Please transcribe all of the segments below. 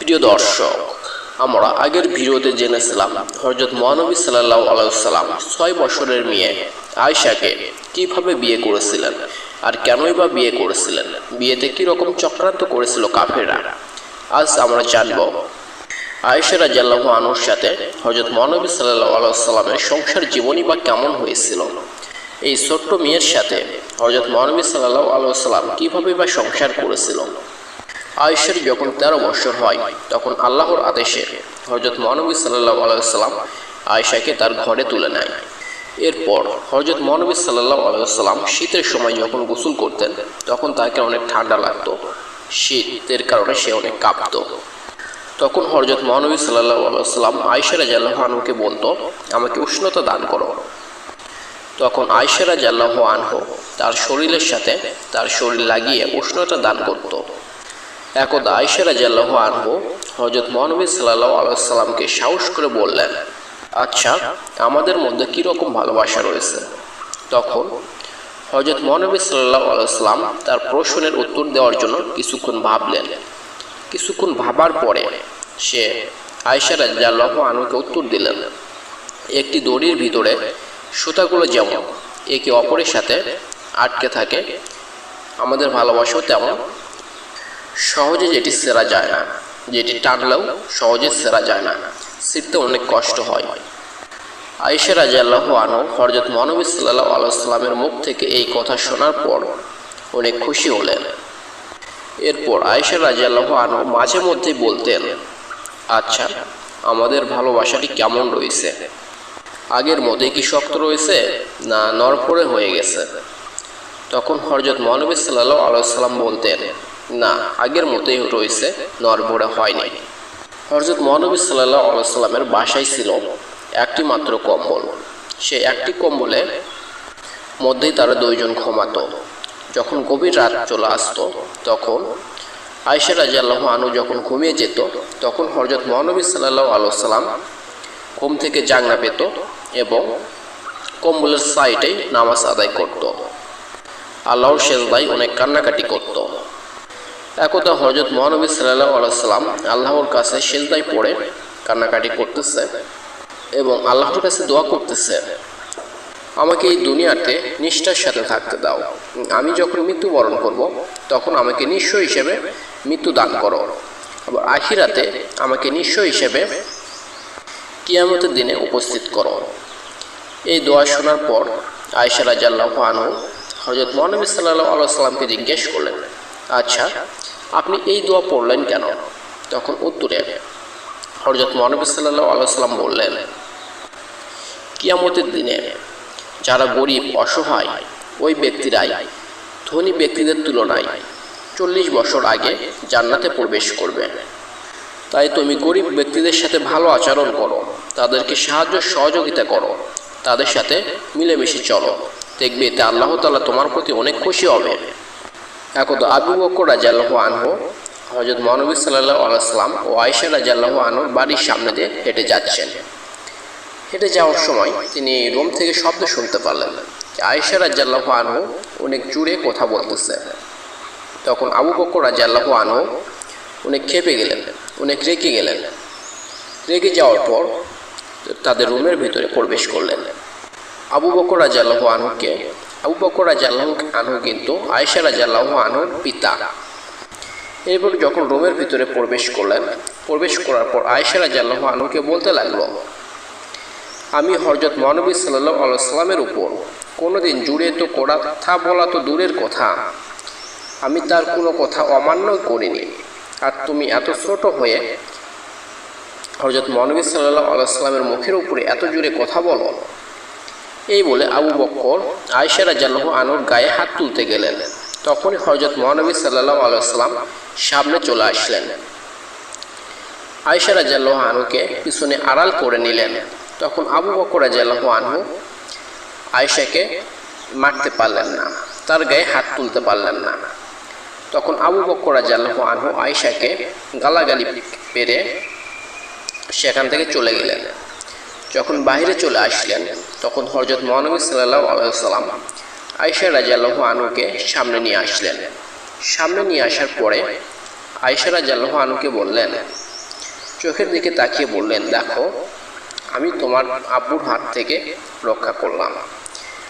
প্রিয় দর্শক, আমরা আগের ভিডিওতে জেনেছিলাম হজরত মহানবী সাল্লাহ আলাইসাল্লাম ছয় বছরের মেয়ে আয়শাকে কীভাবে বিয়ে করেছিলেন আর কেনই বা বিয়ে করেছিলেন, বিয়েতে কি রকম চক্রান্ত করেছিল কাফেরা আজ আমরা জানব। আয়েশা রাজাল্লাহ আনুর সাথে হজরত মহানবী সাল্লাহ আলাইসাল্লামের সংসার জীবনী বা কেমন হয়েছিল? এই ছোট্ট মেয়ের সাথে হজরত মহানবী সাল্লাহ আলাইসাল্লাম কীভাবে বা সংসার করেছিল? আয়েশার যখন তেরো বছর হয়, তখন আল্লাহর আদেশে হজরত মহানবী সাল্লাহ আলাইসাল্লাম আয়েশাকে তার ঘরে তুলে নেয়। এরপর হজরত মহানবী সাল্লাহ আলাইসাল্লাম শীতের সময় যখন গোসল করতেন, তখন তাকে অনেক ঠান্ডা লাগতো। শীতের কারণে সে অনেক কাঁপত। তখন হজরত মহানবী সাল্লাহ আলাইসাল্লাম আয়েশা রাজাল্লাহানুকে বলতো, আমাকে উষ্ণতা দান করো। তখন আয়সারা জাল্লাহ আনহু তার শরীরের সাথে তার শরীর লাগিয়ে উষ্ণতা দান করত। একদা আয়সারা জাল্লাহ আনহু হজরত মহানবী সাল্লাহ আলাইসাল্লামকে সাহস করে বললেন আচ্ছা আমাদের মধ্যে কীরকম ভালোবাসা রয়েছে? তখন হজরত মহানবী সাল্লাহ আলাইসাল্লাম তার প্রশ্নের উত্তর দেওয়ার জন্য কিছুক্ষণ ভাবলেন। কিছুক্ষণ ভাবার পরে সে আয়সারা জাল্লাহ আনহুকে উত্তর দিলেন, একটি দড়ির ভিতরে সুতাগুলো যেমন, একে অপরের সাথে আটকে থাকে, আমাদের ভালোবাসাও তেমন। সহজে যেটি সেরা যায় না, যেটি টানলেও সহজে সেরা যায় না ছিঁড়তে অনেক কষ্ট হয়। আয়েশা রাজা আল্লাহ আনু হরজত মহানবী সাল্লাহ আলাইসাল্লামের মুখ থেকে এই কথা শোনার পর অনেক খুশি হলেন। এরপর আয়েশা রাজা আল্লাহ আনু মাঝে মধ্যেই বলতেন আচ্ছা আমাদের ভালোবাসাটি কেমন রয়েছে? আগের মতোই কি শক্ত রয়েছে না নরপরে হয়ে গেছে? তখন হরজত মহানবী সাল্লাহ আলাইসাল্লাম বলতেন না, আগের মতোই রয়েছে নরভরে হয়নি। হরজত মহানবী সাল্লাহ আলাইসাল্লামের বাসায় ছিল, একটি মাত্র কম্বল। সে একটি কম্বলে মধ্যেই তারা দুইজন ঘুমাতো। যখন গভীর রাত চলে আসতো, তখন আয়সা রাজি আল্লাহ আনু যখন ঘুমিয়ে যেত, তখন হরজত মহানবী সাল্লাহ আলাইসাল্লাম ঘুম থেকে জাংনা পেত এবং কম্বলের সাইডেই নামাজ আদায় করত। আল্লাহর সেজদাই অনেক কান্নাকাটি করত। একদা হজরত মহানবী সাল্লাহ আলাইসাল্লাম আল্লাহর কাছে সেজদাই পড়ে কান্নাকাটি করতেছে এবং আল্লাহর কাছে দোয়া করতেছে, আমাকে এই দুনিয়াতে নিষ্ঠার সাথে থাকতে দাও। আমি যখন মৃত্যুবরণ করব, তখন আমাকে নিঃস্ব হিসেবে মৃত্যু দান করো। আবার আখিরাতে আমাকে নিঃস্ব হিসেবে কিয়ামতের দিনে উপস্থিত করো। এই দোয়া শোনার পর আয়সা রাজাল্লাহ আনু হজরত মহানবী সাল্লাহ আলাইসাল্লামকে জিজ্ঞেস করলেন আচ্ছা আপনি এই দোয়া পড়লেন কেন? তখন উত্তরে হজরত মহানবী সাল্লাহ আলাইসাল্লাম বললেন, কিয়ামতের দিনে যারা গরিব, অসহায়, ওই ব্যক্তিরাই ধনী ব্যক্তিদের তুলনায় চল্লিশ বছর আগে জান্নাতে প্রবেশ করবে। তাই তুমি গরিব ব্যক্তিদের সাথে ভালো আচরণ করো, তাদেরকে সাহায্য সহযোগিতা করো, তাদের সাথে মিলেমিশে চলো। দেখবে এতে আল্লাহ তালা তোমার প্রতি অনেক খুশি হবে। একদা আবু বকর রাজাল্লাহ আনহু হজরত মহানবী সাল্লাহ আলাইসাল্লাম ও আয়সা রাজাল্লাহ আনহুর বাড়ির সামনে দিয়ে হেঁটে যাচ্ছেন। হেঁটে যাওয়ার সময় তিনি রুম থেকে শব্দ শুনতে পারলেন আয়সা রাজাল্লাহ আনহু অনেক জুড়ে কথা বলতেছে। তখন আবু বকর রাজাল্লাহ আনহু অনেক খেপে গেলেন অনেক রেগে গেলেন। রেগে যাওয়ার পর তাদের রুমের ভিতরে প্রবেশ করলেন। আবু বকর রাজাল্লাহ আনহুকে আবু বকর আনহু কিন্তু আয়েশা রাজাল্লাহ আনহুর পিতা। এরপর যখন রুমের ভিতরে প্রবেশ করলেন, প্রবেশ করার পর আয়েশা রাজাল্লাহ আনহুকে বলতে লাগল, আমি হরজত মহানবী সাল্লাহ আলাইসাল্লামের উপর কোনোদিন জুড়ে তো কথা বলা তো দূরের কথা। আমি তার কোনো কথা অমান্য করিনি। আর তুমি এত ছোট হয়ে হরজত মহানবী সাল্লাহ আলাইসাল্লামের মুখের উপরে এত জোরে কথা বলো এই বলে আবু বক্কর আয়সারা জাল্লাহ আনুর গায়ে হাত তুলতে গেলেন। তখনই হরজত মহানবী সাল্লাহ আলাইসাল্লাম সামনে চলে আসলেন। আয়সারা জাল্লাহ আনুকে পিছনে আড়াল করে নিলেন। তখন আবু বকর জাল্লাহ আনহু আয়সাকে মারতে পারলেন না, তার গায়ে হাত তুলতে পারলেন না। তখন আবু বকর জাল্লাহ আনহু আয়সাকে গালাগালি পেরে সেখান থেকে চলে গেলেন। যখন বাইরে চলে আসলেন তখন হরজত মহানবী সাল্লাহ আলাইসাল্লাম আয়সা রাজাল্লাহ আনুকে সামনে নিয়ে আসলেন। সামনে নিয়ে আসার পরে আয়সা রাজাল্লাহ আনুকে বললেন, চোখের দিকে তাকিয়ে বললেন, দেখো, আমি তোমার আব্বুর হাত থেকে রক্ষা করলাম।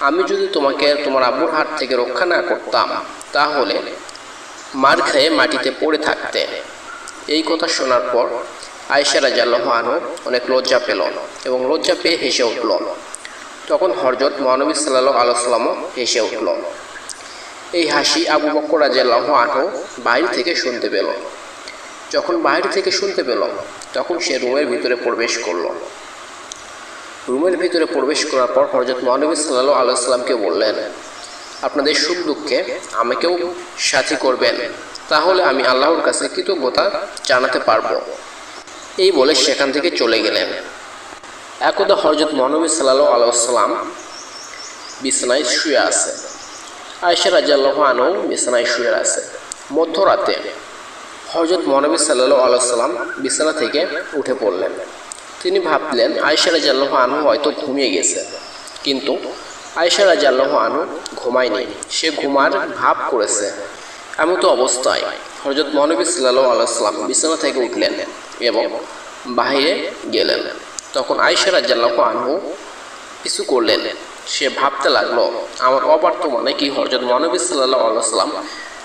আমি যদি তোমাকে তোমার আব্বুর হাত থেকে রক্ষা না করতাম, তাহলে মার খেয়ে মাটিতে পড়ে থাকতে। এই কথা শোনার পর আয়সা রাজাল্লাহ আনহু অনেক লজ্জা পেল এবং লজ্জা পেয়ে হেসে উঠল। তখন হরজত মহানবী সাল্লাহ আলোসালামও হেসে উঠল। এই হাসি আবু বক্কর রাজাল্লাহ আনহু বাইরে থেকে শুনতে পেল। যখন বাইরে থেকে শুনতে পেল, তখন সে রুমের ভিতরে প্রবেশ করল। রুমের ভিতরে প্রবেশ করার পর হরজত মহানবী সাল্লাহ আলাইসাল্লামকে বললেন, আপনাদের সুখ দুঃখে আমাকেও সাথী করবেন, তাহলে আমি আল্লাহর কাছে কৃতজ্ঞতা জানাতে পারব। এই বলে সেখান থেকে চলে গেলেন। একদা হরজত মহানবী সাল্লাহ আলাইসাল্লাম বিছানায় শুয়ে আছে। আয়সা রাজাল্লাহ আনও বিছানায় শুয়ে আছে। মধ্যরাতে হজরত মহানবী সাল্লাহ আলাইসাল্লাম বিছানা থেকে উঠে পড়লেন। তিনি ভাবলেন আয়সা রাজাল্লাহ আনহু হয়তো ঘুমিয়ে গেছে। কিন্তু আয়সা রাজাল্লাহ আনহু ঘুমায়নি। সে ঘুমার ভাব করেছে। এমতো অবস্থায় হজরত মহানবী সাল্লাহ আলাইসাল্লাম বিছানা থেকে উঠলেন এবং বাহিরে গেলেন। তখন আয়সা রাজাল্লাহ আনহু কিছু করলেন। সে ভাবতে লাগল, আমার অবর্তমানে কি? হজরত মহানবী সাল্লাহ আলাইসাল্লাম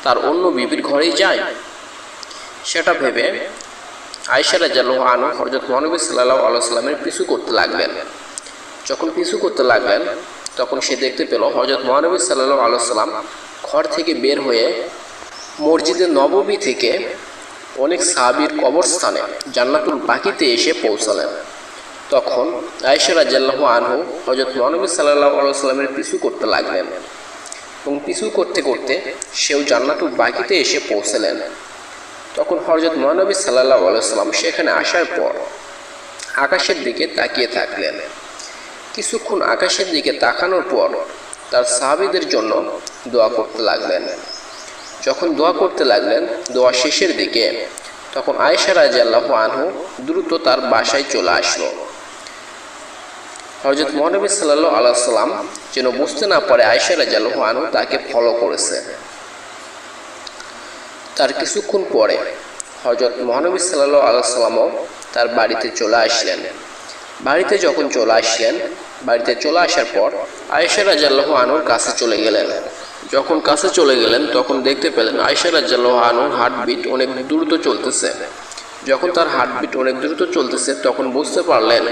তার অন্য বিবির ঘরেই যায়। সেটা ভেবে আয়সা রাজাল্লাহ আনু হরজত মহানবী সাল্লাহ আলাইসাল্লামের পিছু করতে লাগলেন। যখন পিছু করতে লাগলেন, তখন সে দেখতে পেল হজরত মহানবী সাল্লাহ আলাইসাল্লাম ঘর থেকে বের হয়ে মসজিদে নবমী থেকে অনেক সাহাবির কবরস্থানে জান্নাতুল বাকিতে এসে পৌঁছালেন। তখন আয়সা রাজাল্লাহ আনহু হজরত মহানবী সাল্লাহ আলাইসাল্লামের পিছু করতে লাগলেন এবং পিছু করতে করতে সেও জান্নাতুল বাকিতে এসে পৌঁছলেন। তখন হরজত মহানবী সাল্লাহ আলাইসাল্লাম সেখানে আসার পর আকাশের দিকে তাকিয়ে থাকলেন। কিছুক্ষণ আকাশের দিকে তাকানোর পর তার সাহাবিদের জন্য দোয়া করতে লাগলেন। যখন দোয়া করতে লাগলেন, দোয়া শেষের দিকে, তখন আয়েশা রাজি আল্লাহ আনহু দ্রুত তার বাসায় চলে আসলো। হরজত মহানবী সাল্লাহ আলাইসাল্লাম যেন বুঝতে না পারে আয়েশা রাজি আল্লাহ আনহু তাকে ফলো করেছে। তার কিছুক্ষণ পরে হজরত মহানবী সাল্লাহ আলাইসাল্লামও তার বাড়িতে চলে আসলেন। বাড়িতে যখন চলে আসলেন, বাড়িতে চলে আসার পর আয়েশা রাজাল্লাহ আনুর কাছে চলে গেলেন। যখন কাছে চলে গেলেন, তখন দেখতে পেলেন আয়েশা রাজাল্লাহ আনুর হার্টবিট অনেক দ্রুত চলতেছে। যখন তার হার্টবিট অনেক দ্রুত চলতেছে, তখন বুঝতে পারলেন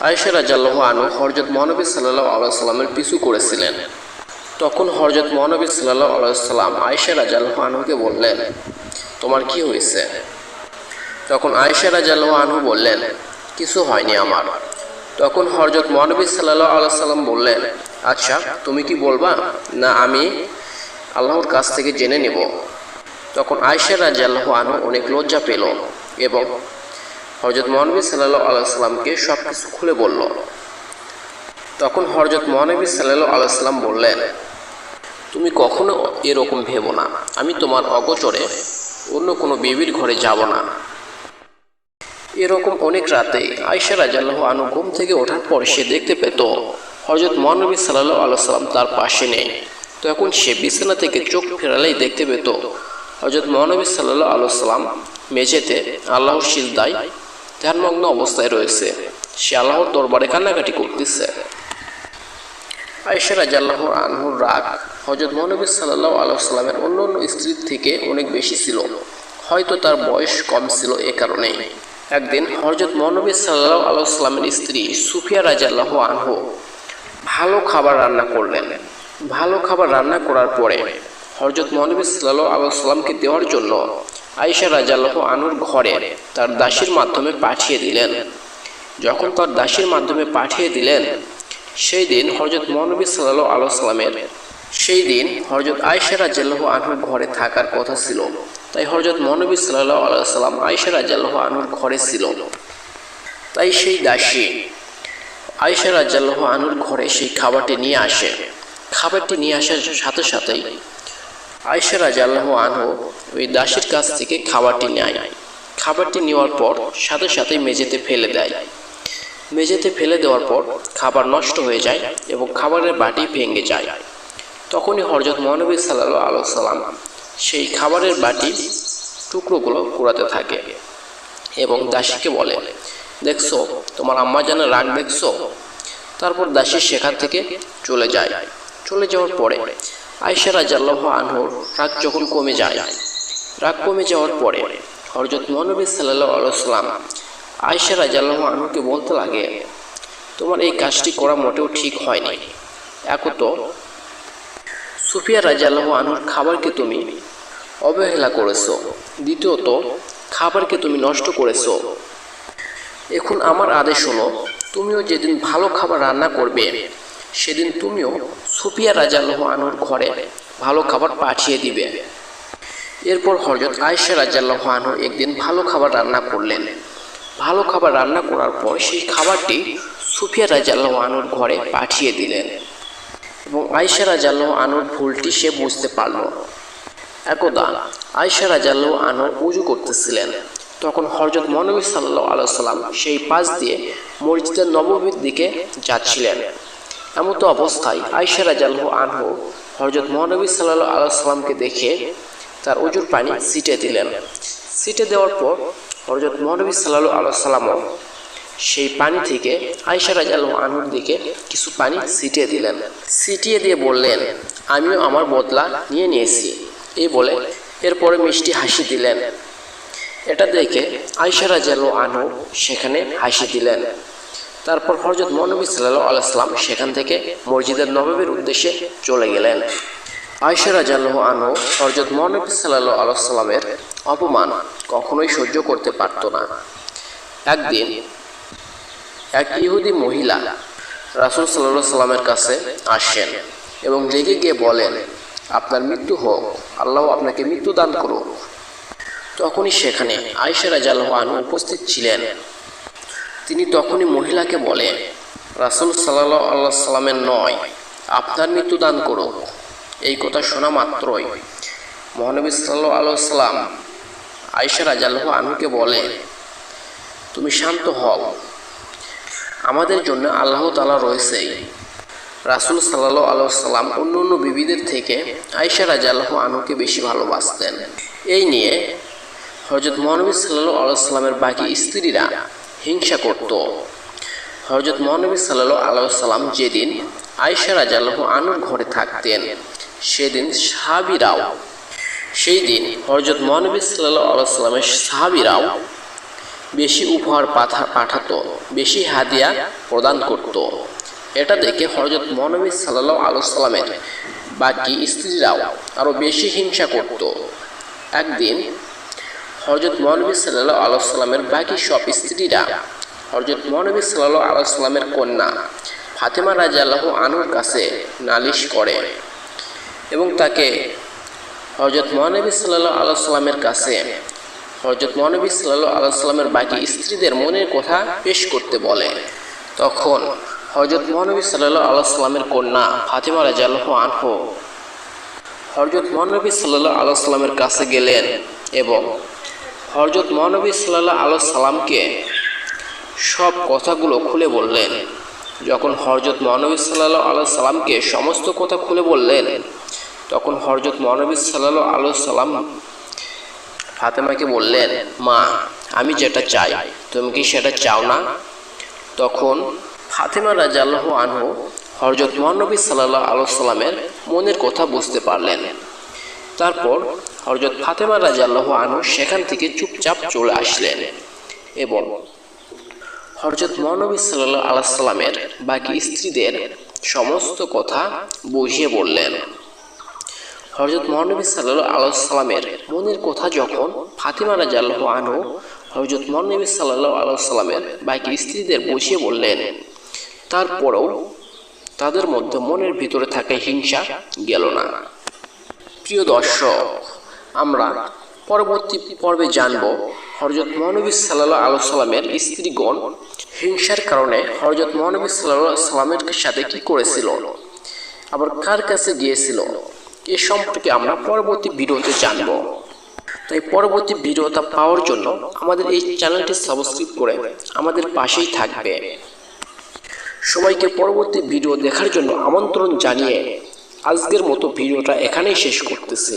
আয়েশা রাজাল্লাহ আনু হরজত মহানবী সাল্লাহ আলাইসাল্লামের পিছু করেছিলেন। তখন হরজত মহানবী সাল্লাহ আলাইসাল্লাম আয়েশা রাজাল্লাহ আনহুকে বললেন, তোমার কি হয়েছে? তখন আয়েশা রাজাল্লাহ আনহু বললেন, কিছু হয়নি আমার। তখন হরজত মহানবী সাল্লাহ আলাইসাল্লাম বললেন আচ্ছা তুমি কি বলবা? না, আমি আল্লাহর কাছ থেকে জেনে নেব। তখন আয়েশা রাজাল্লাহ আনহু অনেক লজ্জা পেল এবং হরজত মহানবী সাল্লাহ আলাইসাল্লামকে সব কিছু খুলে বলল। তখন হরজত মহানবী সাল্লাহ আলাইসাল্লাম বললেন, তুমি কখনো এরকম ভেবো না। আমি তোমার অগোচরে অন্য কোনো বেবির ঘরে যাব না। এরকম অনেক রাতে আয়সা রাজাল্লাহ আনু ঘুম থেকে ওঠার পর সে দেখতে পেত হজরত মহানবী সাল্লাহ আলাইসাল্লাম তার পাশে নেই। তখন সে বিছানা থেকে চোখ ফেরালেই দেখতে পেত হজরত মহানবী সাল্লাহ আলাইসাল্লাম মেঝেতে আল্লাহর সিজদায় ধ্যানমগ্ন অবস্থায় রয়েছে। সে আল্লাহর দরবারে কান্নাকাটি করতেছে। আয়েশা রাজাল্লাহ আনহুর রাগ হজরত মহানবী সাল্লাহ আলাইসাল্লামের অন্য অন্য স্ত্রীর থেকে অনেক বেশি ছিল। হয়তো তার বয়স কম ছিল এ কারণেই একদিন হজরত মহানবী সাল্লাহ আলাইসাল্লামের স্ত্রী সুফিয়া রাজাল্লাহ আনহু ভালো খাবার রান্না করলেন। ভালো খাবার রান্না করার পরে হজরত মহানবী সাল্লাহ আলাইসাল্লামকে দেওয়ার জন্য আয়েশা রাজাল্লাহ আনুর ঘরে তার দাসীর মাধ্যমে পাঠিয়ে দিলেন। যখন তার দাসীর মাধ্যমে পাঠিয়ে দিলেন, সেই দিন হজরত মহানবী সাল্লাহ আলাইসাল্লামের সেই দিন হজরত আয়সা রাজ্লাহ আনহুর ঘরে থাকার কথা ছিল। তাই হজরত মহানবী সাল্লাহ আলাইসাল্লাম আয়সা রাজ্লাহ আনহুর ঘরে ছিল। তাই সেই দাসী আয়সা রাজ্লাহ আনুর ঘরে সেই খাবারটি নিয়ে আসে। খাবারটি নিয়ে আসার সাথে সাথেই আয়সা রাজাল্লাহ আনহু ওই দাসীর কাছ থেকে খাবারটি নেয়। খাবারটি নেওয়ার পর সাথে সাথে মেঝেতে ফেলে দেয়। মেঝেতে ফেলে দেওয়ার পর খাবার নষ্ট হয়ে যায় এবং খাবারের বাটি ভেঙে যায়। তখনই হরজত মহানবী সাল্লাহ আলো সাল্লাম সেই খাবারের বাটি টুকরোগুলো কুড়াতে থাকে এবং দাসীকে বলে, দেখছ, তোমার আম্মা জানে রাগ দেখছ? তারপর দাসী সেখান থেকে চলে যায়। চলে যাওয়ার পরে আয়সা রাজাল্লাহ আনহুর রাগ যখন কমে যায়, রাগ কমে যাওয়ার পরে হরজত মহানবী সাল্লাহ আলাইসাল্লাম আয়সা রাজাল্লাহ আনহুকে বলতে লাগে, তোমার এই কাজটি করা মোটেও ঠিক হয়নি। এক তো সুফিয়া রাজাল্লাহ আনহুর খাবারকে তুমি অবহেলা করেছ। দ্বিতীয়ত, খাবারকে তুমি নষ্ট করেছ। এখন আমার আদেশ হলো, তুমিও যেদিন ভালো খাবার রান্না করবে সেদিন তুমিও সুফিয়া রাজাল্লাহ আনহুর ঘরে ভালো খাবার পাঠিয়ে দিবে। এরপর হজরত আয়েশা রাজাল্লাহ আনহু একদিন ভালো খাবার রান্না করলেন। ভালো খাবার রান্না করার পর সেই খাবারটি সুফিয়া রাজাল্লাহ আনুর ঘরে পাঠিয়ে দিলেন এবং আয়েশা রাজাল্লাহ আনুর ভুলটি সে বুঝতে পারল। একদা আয়েশা রাজাল্লাহ আনু উজু করতেছিলেন। তখন হরজত মনবী সাল্লাহ আলাইসাল্লাম সেই পাশ দিয়ে মসজিদের নবমীর দিকে যাচ্ছিলেন। এমতো অবস্থায় আয়েশা রাজাল্লাহ আনহু হরজত মহানবী সাল্লাহ আলাইসাল্লামকে দেখে তার অজুর পানি ছিটে দিলেন। ছিটে দেওয়ার পর হরজত মহানবী সাল্লাহ আলাইসাল্লামও সেই পানি থেকে আয়েশা রাজাল্লাহ আনহুর দিকে কিছু পানি ছিটিয়ে দিলেন। ছিটিয়ে দিয়ে বললেন, আমিও আমার বদলা নিয়ে নিয়েছি। এই বলে এরপরে মিষ্টি হাসি দিলেন। এটা দেখে আয়সা রাজাল আনহু সেখানে হাসি দিলেন। তারপর হরজত মনবী সাল্লাহ আলাইসলাম সেখান থেকে মসজিদের নবাবের উদ্দেশ্যে চলে গেলেন। আয়সা রাজাল্লাহ আনহু হরজত মনবী সাল্লাহ আলাইসাল্লামের অপমান কখনোই সহ্য করতে পারত না। একদিন এক ইহুদি মহিলা রাসুল সাল্লাহ সাল্লামের কাছে আসেন এবং রেগে গিয়ে বলেন, আপনার মৃত্যু হোক, আল্লাহ আপনাকে মৃত্যু দান করুন তখনই সেখানে আয়েশা রাজাল্লাহ আনু উপস্থিত ছিলেন। তিনি তখনই মহিলাকে বলেন রাসুল সাল্লাহ আল্লাহ সাল্লামের নয়, আপনার মৃত্যু দান করুক এই কথা শোনা মাত্রই মহানবী সাল্লাহ আল্লাহ সাল্লাম আয়েশা রাজাল্লাহ আনুকে বলে, তুমি শান্ত হও। আমাদের জন্য আল্লাহ তালা রয়েছে। রাসুল সাল্লাহ আলাইসাল্লাম অন্য অন্য বিবিদের থেকে আয়সা রাজা আল্লাহ আনুকে বেশি ভালোবাসতেন। এই নিয়ে হজরত মহানবী সাল্লাহ আলাইসাল্লামের বাকি স্ত্রীরা হিংসা করত। হজরত মহানবী সাল্লাহ আলাইসাল্লাম যেদিন আয়সা রাজা আল্লাহ আনুর ঘরে থাকতেন, সেদিন সাহাবিরাও সেই দিন হজরত মহানবী সাল্লাহ আলাইসাল্লামের সাহাবিরাও বেশি উপহার পাঠা পাঠাতো, বেশি হাদিয়া প্রদান করত। এটা দেখে হজরত মহানবী সাল্লাহ আলুসাল্লামের বাকি স্ত্রীরাও আরও বেশি হিংসা করত। একদিন হজরত মহানবী সাল্লাহ আলুসাল্লামের বাকি সব স্ত্রীরা হজরত মহানবী সাল্লাহ আলুসাল্লামের কন্যা ফাতেমা রাজা আল্লাহ আনুর কাছে নালিশ করে এবং তাকে হজরত মহানবী সাল্লাহ আলুসাল্লামের কাছে হজরত মহানবী সাল্লাহ আলাইসাল্লামের বাকি স্ত্রীদের মনের কথা পেশ করতে বলে। তখন হজরত মহানবী সাল্লাহ আলাইসাল্লামের কন্যা ফাতেমা রাজাল্লাহ আনহু হজরত মহানবী সাল্লাহ আলাইসাল্লামের কাছে গেলেন এবং হজরত মহানবী সাল্লাহ আলাইসাল্লামকে সব কথাগুলো খুলে বললেন। যখন হরজত মহানবী সাল্লাহ আল্লাহ সাল্লামকে সমস্ত কথা খুলে বললেন, তখন হরজত মহানবী সাল্লাহ আল্লাহ সাল্লাম ফাতেমাকে বললেন, মা, আমি যেটা চাই, তুমি কি সেটা চাও না? তখন ফাতেমা রাজাল্লাহ আনহু হরজত মহানবী সাল্লাহ আলাইসাল্লামের মনের কথা বুঝতে পারলেন। তারপর হরজত ফাতেমা রাজাল্লাহ আনহু সেখান থেকে চুপচাপ চলে আসলেন এবং হরজত মহানবী সাল্লাহ আলাইসাল্লামের বাকি স্ত্রীদের সমস্ত কথা বুঝিয়ে বললেন। হরজত মহানবী সাল্লাহ আলাইসাল্লামের মনের কথা যখন ফাতিমা রাজাল্লাহ আনহু হরজত মহানবী সাল্লাহ আলাইসাল্লামের বাকি স্ত্রীদের বুঝিয়ে বললেন, তারপরেও তাদের মধ্যে মনের ভিতরে থাকা হিংসা গেল না। প্রিয় দর্শক আমরা পরবর্তী পর্বে জানব হরজত মহানবী সাল্লাহ আলাইসাল্লামের স্ত্রীগণ হিংসার কারণে হরজত মহানবী সাল্লাহ সাল্লামের সাথে কি করেছিল, আবার কার কাছে গিয়েছিল, এ সম্পর্কে আমরা পরবর্তী ভিডিওতে জানব। তাই পরবর্তী ভিডিওটা পাওয়ার জন্য আমাদের এই চ্যানেলটি সাবস্ক্রাইব করে আমাদের পাশেই থাকবে। সবাইকে পরবর্তী ভিডিও দেখার জন্য আমন্ত্রণ জানিয়ে আজকের মতো ভিডিওটা এখানেই শেষ করতেছি।